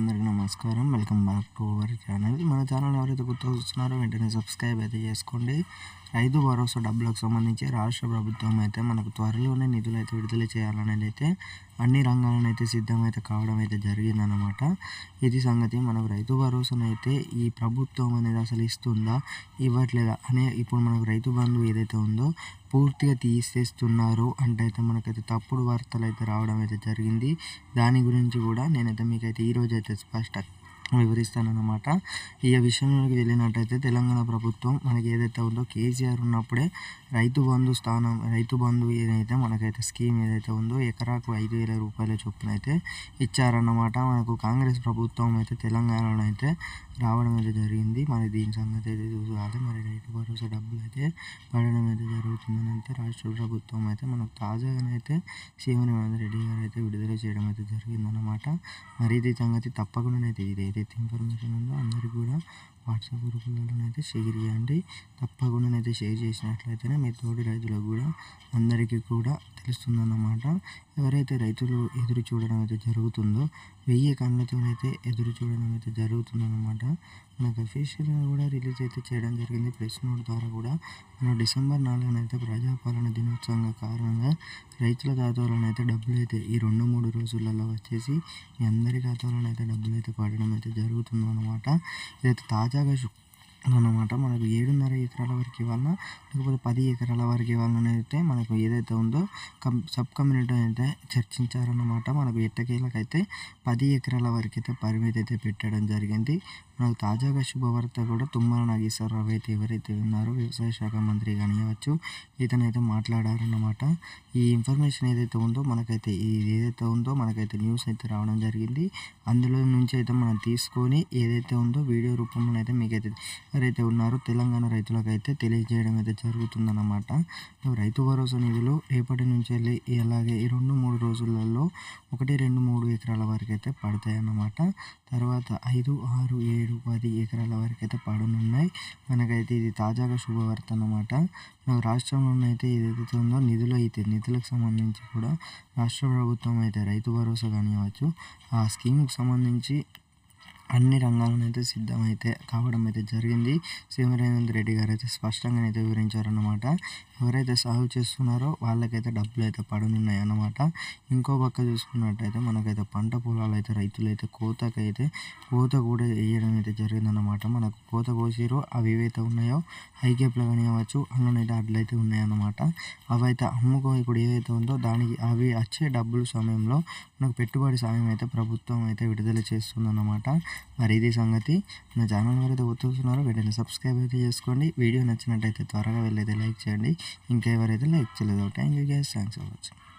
అందరికీ నమస్కారం. Welcome back to our channel. మన ఛానల్ ఎవరైతే గుర్తు చూస్తున్నారో వెంటనే సబ్స్క్రైబ్ అయితే చేసుకోండి. రైతు భరోసా డబ్బులకు సంబంధించి రాష్ట్ర ప్రభుత్వం అయితే మనకు త్వరలోనే నిధులు అయితే విడుదల చేయాలనేది అయితే అన్ని రంగాలను అయితే సిద్ధమైతే కావడం అయితే జరిగిందనమాట ఇది సంగతి మనకు రైతు భరోసాను అయితే ఈ ప్రభుత్వం అనేది అసలు ఇస్తుందా ఇవ్వట్లేదా అనే ఇప్పుడు మనకు రైతు బంధు ఏదైతే ఉందో పూర్తిగా తీసేస్తున్నారు అంటే అయితే మనకైతే తప్పుడు వార్తలు అయితే రావడం అయితే జరిగింది. దాని గురించి కూడా నేనైతే మీకైతే ఈరోజు అయితే స్పష్ట వివరిస్తానన్నమాట. ఈ విషయంలోకి వెళ్ళినట్టయితే తెలంగాణ ప్రభుత్వం మనకి ఏదైతే ఉందో కేసీఆర్ ఉన్నప్పుడే రైతు బంధు స్థానం రైతు బంధు ఏదైతే మనకైతే స్కీమ్ ఏదైతే ఉందో ఎకరాకు ఐదు వేల రూపాయల చొప్పున అయితే ఇచ్చారన్నమాట. మనకు కాంగ్రెస్ ప్రభుత్వం అయితే తెలంగాణలో అయితే రావడం అయితే జరిగింది. మరి దీని సంగతి అయితే చూడాలి. మరి రైతు భరోసా డబ్బులు అయితే పడడం అయితే జరుగుతుందని అయితే రాష్ట్ర ప్రభుత్వం అయితే మనకు తాజాగానైతే సీఎం రేవంత్ రెడ్డి గారు అయితే విడుదల చేయడం అయితే జరిగిందన్నమాట. మరి ఇది సంగతి తప్పకుండా అయితే. ఇది ఏదైతే ఇన్ఫర్మేషన్ ఉందో అందరికీ కూడా వాట్సాప్ గ్రూపులలో అయితే షేర్ చేయండి. తప్పకుండా అయితే షేర్ చేసినట్లయితేనే మీ తోటి రైతులకు కూడా అందరికీ కూడా తెలుస్తుందన్నమాట. ఎవరైతే రైతులు ఎదురు చూడడం అయితే జరుగుతుందో వెయ్యి కళ్ళతోనైతే ఎదురు చూడడం అయితే జరుగుతుందన్నమాట. మనకు అఫీషియల్గా కూడా రిలీజ్ అయితే చేయడం జరిగింది. ప్రెస్ నోట్ ద్వారా కూడా మన డిసెంబర్ నాలుగున అయితే ప్రజాపాలన దినోత్సవంగా కారణంగా రైతుల ఖాతాలను అయితే డబ్బులు అయితే ఈ రెండు మూడు రోజులలో వచ్చేసి మీ అందరి ఖాతాలను అయితే డబ్బులు అయితే పడడం అయితే జరుగుతుందన్నమాట. ఇదైతే తాజాగా అన్నమాట. మనకు ఏడున్నర ఎకరాల వరకు ఇవ్వాలన్నా లేకపోతే పది ఎకరాల వరకు ఇవ్వాలనైతే అయితే మనకు ఏదైతే ఉందో కం సబ్ కమ్యూనిటీ అయితే చర్చించారన్నమాట. మనకు ఎట్టకేలకైతే పది ఎకరాల వరకు అయితే పరిమితి అయితే పెట్టడం జరిగింది. నాకు తాజాగా శుభవార్త కూడా తుమ్మల నాగేశ్వరరావు అయితే ఎవరైతే ఉన్నారో వ్యవసాయ శాఖ మంత్రి కానివ్వచ్చు ఇతనైతే మాట్లాడారన్నమాట. ఈ ఇన్ఫర్మేషన్ ఏదైతే ఉందో మనకైతే ఇది ఏదైతే ఉందో మనకైతే న్యూస్ అయితే రావడం జరిగింది. అందులో నుంచి అయితే మనం తీసుకొని ఏదైతే ఉందో వీడియో రూపంలో అయితే మీకైతే ఎవరైతే ఉన్నారో తెలంగాణ రైతులకైతే తెలియజేయడం అయితే జరుగుతుందన్నమాట. రైతు భరోసా నిధులు రేపటి నుంచి వెళ్ళి అలాగే ఈ రెండు మూడు రోజులలో ఒకటి రెండు మూడు ఎకరాల వరకు అయితే పడతాయి అన్నమాట తర్వాత ఐదు ఆరు ఏడు పది ఎకరాల వరకు అయితే పడనున్నాయి. మనకైతే ఇది తాజాగా శుభవార్త అన్నమాట. మన రాష్ట్రంలో అయితే ఏదైతే ఉందో నిధులు అయితే నిధులకు సంబంధించి కూడా రాష్ట్ర ప్రభుత్వం అయితే రైతు భరోసా కానివ్వచ్చు ఆ స్కీమ్కి సంబంధించి అన్ని రంగాలను అయితే సిద్ధమైతే కావడం అయితే జరిగింది. సీఎం రేవంత్ రెడ్డి గారు అయితే స్పష్టంగా అయితే వివరించారన్నమాట. ఎవరైతే సాగు చేస్తున్నారో వాళ్ళకైతే డబ్బులు అయితే పడనున్నాయి అన్నమాట ఇంకో పక్క చూసుకున్నట్టయితే మనకైతే పంట పొలాలు అయితే రైతులు అయితే కోతకైతే కోత కూడా వేయడం అయితే జరిగిందన్నమాట. మనకు కోత కోసిరు అవి ఏవైతే ఉన్నాయో హైకేప్లో కానివ్వచ్చు అందులోనైతే అడ్లయితే ఉన్నాయన్నమాట. అవి అయితే అమ్ముకో ఇప్పుడు ఏదైతే ఉందో దానికి అవి వచ్చే డబ్బులు సమయంలో మనకు పెట్టుబడి సాయం అయితే ప్రభుత్వం అయితే విడుదల చేస్తుందన్నమాట. మరి ఇది సంగతి. నా ఛానల్ ఎవరైతే గుర్తున్నారో వెంటనే సబ్స్క్రైబ్ అయితే చేసుకోండి. వీడియో నచ్చినట్టయితే త్వరగా వెళ్ళైతే లైక్ చేయండి. ఇంకా ఎవరైతే లైక్ చేయలేదో thank you guys thanks for watching